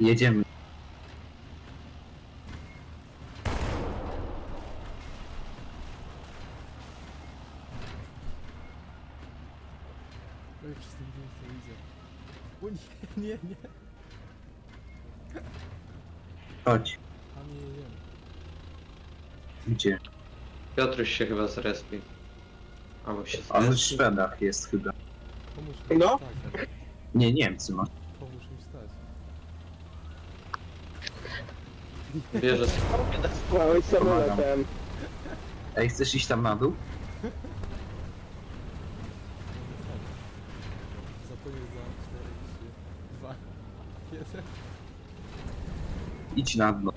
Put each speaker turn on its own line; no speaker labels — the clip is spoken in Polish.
Jedziemy.
Oj, przez ten to widzę. O nie, nie, nie.
Chodź.
A nie jedziemy.
Gdzie?
Piotruś się chyba zrespi. Albo się
On w
zrespi.
Szwedach jest chyba.
Pomóż mi
No.
stać.
Nie, Niemcy ma.
Pomóż mi stać.
Bierze sobie.
Małeś samolotem.
Ej, chcesz iść tam na dół?
Nie stać. Zapomnij za 4, 3, 2, 1.
Idź na dno.